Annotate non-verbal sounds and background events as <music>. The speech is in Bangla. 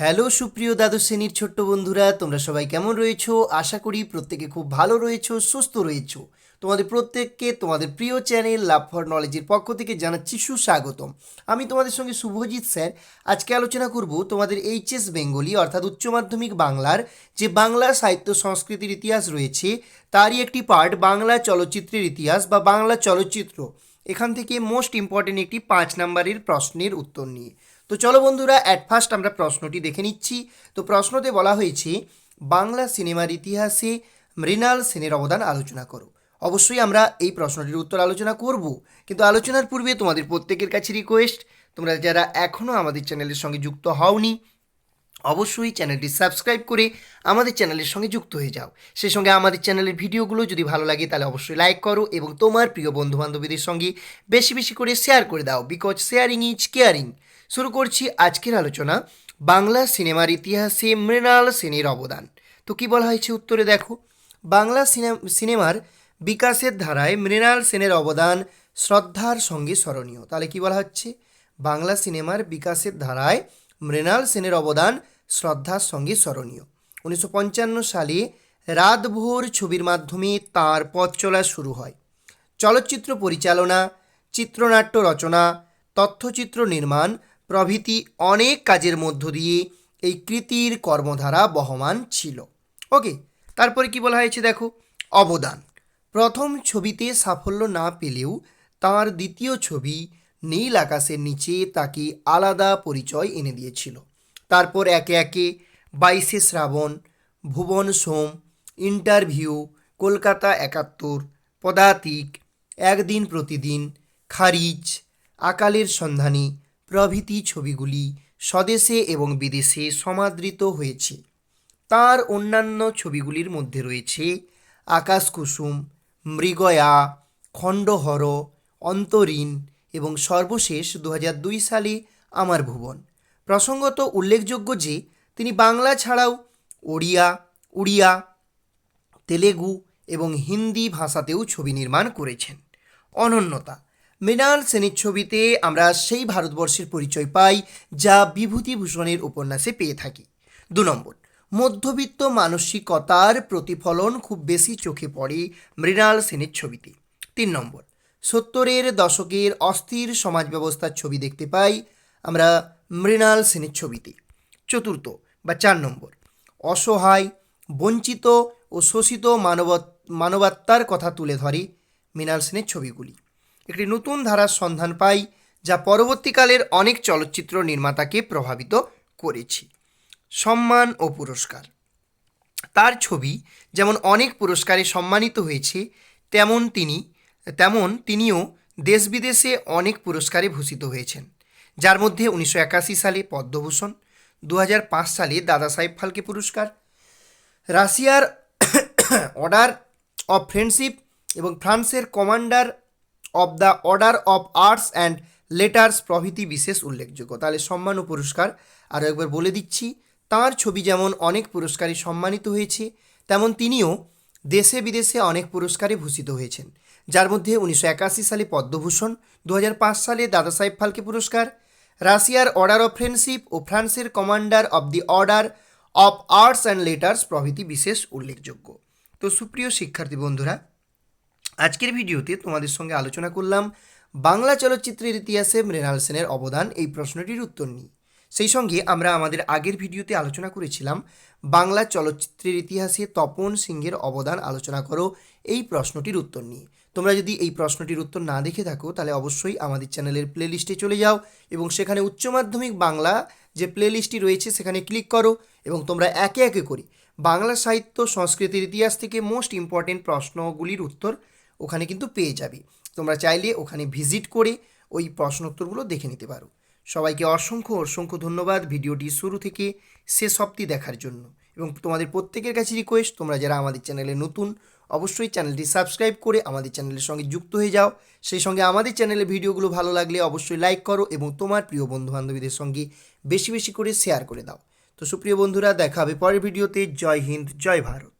হ্যালো সুপ্রিয় দ্বাদশ শ্রেণির ছোট্ট বন্ধুরা, তোমরা সবাই কেমন রয়েছো? আশা করি প্রত্যেকে খুব ভালো রয়েছো, সুস্থ রয়েছো। তোমাদের প্রত্যেককে তোমাদের প্রিয় চ্যানেল লাভ ফর নলেজের পক্ষ থেকে জানাচ্ছি সুস্বাগতম। আমি তোমাদের সঙ্গে শুভজিৎ স্যার। আজকে আলোচনা করব তোমাদের এইচএস বেঙ্গলি অর্থাৎ উচ্চ মাধ্যমিক বাংলার যে বাংলা সাহিত্য সংস্কৃতির ইতিহাস রয়েছে, তারই একটি পার্ট বাংলা চলচ্চিত্রের ইতিহাস বা বাংলা চলচ্চিত্র। এখান থেকে মোস্ট ইম্পর্টেন্ট একটি পাঁচ নাম্বারের প্রশ্নের উত্তর নিয়ে। তো চলো বন্ধুরা অ্যাট ফার্স্ট আমরা প্রশ্নটি দেখে নিচ্ছি। তো প্রশ্নতে বলা হয়েছে, বাংলা সিনেমার ইতিহাসে মৃণাল সেনের অবদান আলোচনা করো। অবশ্যই আমরা এই প্রশ্নটির উত্তর আলোচনা করব। কিন্তু আলোচনার পূর্বে তোমাদের প্রত্যেকের কাছে রিকোয়েস্ট তোমরা যারা এখনও আমাদের চ্যানেলের সঙ্গে যুক্ত হওনি, অবশ্যই চ্যানেলটি সাবস্ক্রাইব করে আমাদের চ্যানেলের সঙ্গে যুক্ত হয়ে যাও। সেই সঙ্গে আমাদের চ্যানেলের ভিডিওগুলো যদি ভালো লাগে, তাহলে অবশ্যই লাইক করো এবং তোমার প্রিয় বন্ধু বান্ধবীদের সঙ্গে বেশি বেশি করে শেয়ার করে দাও। বিকজ শেয়ারিং ইজ কেয়ারিং শুরু করছি আজকের আলোচনা বাংলা সিনেমার ইতিহাসে মৃণাল সেনের অবদান। তো কি বলা হয়েছে উত্তরে দেখো। বাংলা সিনে- সিনেমার বিকাশের ধারায় মৃণাল সেনের অবদান শ্রদ্ধার সঙ্গে স্মরণীয়। তাহলে কি বলা হচ্ছে? বাংলা সিনেমার বিকাশের ধারায় মৃণাল সেনের অবদান শ্রদ্ধার সঙ্গে স্মরণীয়। উনিশশো পঞ্চান্ন সালে রাতভোর ছবির মাধ্যমে তাঁর পথ চলা শুরু হয়। চলচ্চিত্র পরিচালনা, চিত্রনাট্য রচনা, তথ্যচিত্র নির্মাণ প্রভৃতি অনেক কাজের মধ্য দিয়ে এই কৃতির কর্মধারা বহমান ছিল। ওকে, তারপরে কি বলা হয়েছে দেখো? অবদান। প্রথম ছবিতে সাফল্য না পেলেও তার দ্বিতীয় ছবি নীল আকাশের নিচে তাকে আলাদা পরিচয় এনে দিয়েছিল। তারপর একে একে বাইশে শ্রাবণ, ভুবন সোম, ইন্টারভিউ, কলকাতা একাত্তর, পদাতিক, একদিন প্রতিদিন, খারিজ, আকালের সন্ধানী প্রভৃতি ছবিগুলি স্বদেশে এবং বিদেশে সমাদৃত হয়েছে। তার অন্যান্য ছবিগুলির মধ্যে রয়েছে আকাশ কুসুম, মৃগয়া, খণ্ডহর, অন্তরীণ এবং সর্বশেষ দু দুই সালে আমার ভুবন। প্রসঙ্গত উল্লেখযোগ্য যে, তিনি বাংলা ছাড়াও ওড়িয়া, উড়িয়া, তেলেগু এবং হিন্দি ভাষাতেও ছবি নির্মাণ করেছেন। অনন্যতা মৃণাল সেনের ছবিতে আমরা সেই ভারতবর্ষের পরিচয় পাই, যা বিভূতিভূষণের উপন্যাসে পেয়ে থাকি। দু নম্বর, মধ্যবিত্ত মানসিকতার প্রতিফলন খুব বেশি চোখে পড়ে মৃণাল সেনের ছবিতে। তিন নম্বর, সত্তরের দশকের অস্থির সমাজ ব্যবস্থার ছবি দেখতে পাই আমরা মৃণাল সেনের ছবিতে। চতুর্থ বা চার নম্বর, অসহায়, বঞ্চিত ও শোষিত মানব মানবাত্মার কথা তুলে ধরে মৃণাল সেনের ছবিগুলি। একটি নতুন ধারার সন্ধান পাই, যা পরবর্তীকালের অনেক চলচ্চিত্র নির্মাতাকে প্রভাবিত করেছে। সম্মান ও পুরস্কার। তার ছবি যেমন অনেক পুরস্কারে সম্মানিত হয়েছে, তেমন তিনি, তেমন তিনিও দেশ বিদেশে অনেক পুরস্কারে ভূষিত হয়েছেন, যার মধ্যে উনিশশো একাশি সালে পদ্মভূষণ দু হাজার পাঁচ সালে দাদা সাহেব ফালকে পুরস্কার, রাশিয়ার <coughs> অর্ডার অফ ফ্রেন্ডশিপ এবং ফ্রান্সের commander of the order of arts and letters প্রভৃতি বিশেষ উল্লেখযোগ্য। তাহলে সম্মান ও পুরস্কার। আরও একবার বলে দিচ্ছি, তার ছবি যেমন অনেক পুরস্কারে সম্মানিত হয়েছে, তেমন তিনিও দেশে বিদেশে অনেক পুরস্কারে ভূষিত হয়েছেন। যার মধ্যে উনিশশো একাশি সালে পদ্মভূষণ দু হাজার পাঁচ সালে দাদাসাহেব ফালকে পুরস্কার, রাশিয়ার অর্ডার অফ ফ্রেন্ডশিপ ও ফ্রান্সের commander of the order of arts and letters প্রভৃতি বিশেষ উল্লেখযোগ্য। তো সুপ্রিয় শিক্ষার্থী বন্ধুরা আজকের ভিডিওতে তোমাদের সঙ্গে আলোচনা করলাম বাংলা চলচ্চিত্রের ইতিহাসে মৃণাল সেনের অবদান এই প্রশ্নটির উত্তর নিয়ে। সেই সঙ্গে আমরা আমাদের আগের ভিডিওতে আলোচনা করেছিলাম, বাংলা চলচ্চিত্রের ইতিহাসে তপন সিংহের অবদান আলোচনা করো এই প্রশ্নটির উত্তর নিয়ে। তোমরা যদি এই প্রশ্নটির উত্তর না দেখে থাকো, তাহলে অবশ্যই আমাদের চ্যানেলের প্লেলিস্টে চলে যাও এবং সেখানে উচ্চ মাধ্যমিক বাংলা যে প্লেলিস্টটি রয়েছে সেখানে ক্লিক করো এবং তোমরা একে একে করে বাংলা সাহিত্য সংস্কৃতির ইতিহাস থেকে মোস্ট ইম্পর্টেন্ট প্রশ্নগুলির উত্তর ওখানে কিন্তু পেয়ে যাবে। তোমরা চাইলে ওখানে ভিজিট করে ওই প্রশ্ন উত্তরগুলো দেখে নিতে পারো। সবাইকে অসংখ্য অসংখ্য ধন্যবাদ ভিডিওটি শুরু থেকে শেষ অবধি দেখার জন্য। এবং তোমাদের প্রত্যেকের কাছে রিকোয়েস্ট তোমরা যারা আমাদের চ্যানেলে নতুন, অবশ্যই চ্যানেলটি সাবস্ক্রাইব করে আমাদের চ্যানেলের সঙ্গে যুক্ত হয়ে যাও। সেই সঙ্গে আমাদের চ্যানেলে ভিডিওগুলো ভালো লাগলে অবশ্যই লাইক করো এবং তোমার প্রিয় বন্ধু বান্ধবীদের সঙ্গে বেশি বেশি করে শেয়ার করে দাও। তো সুপ্রিয় বন্ধুরা, দেখা হবে পরের ভিডিওতে। জয় হিন্দ, জয় ভারত।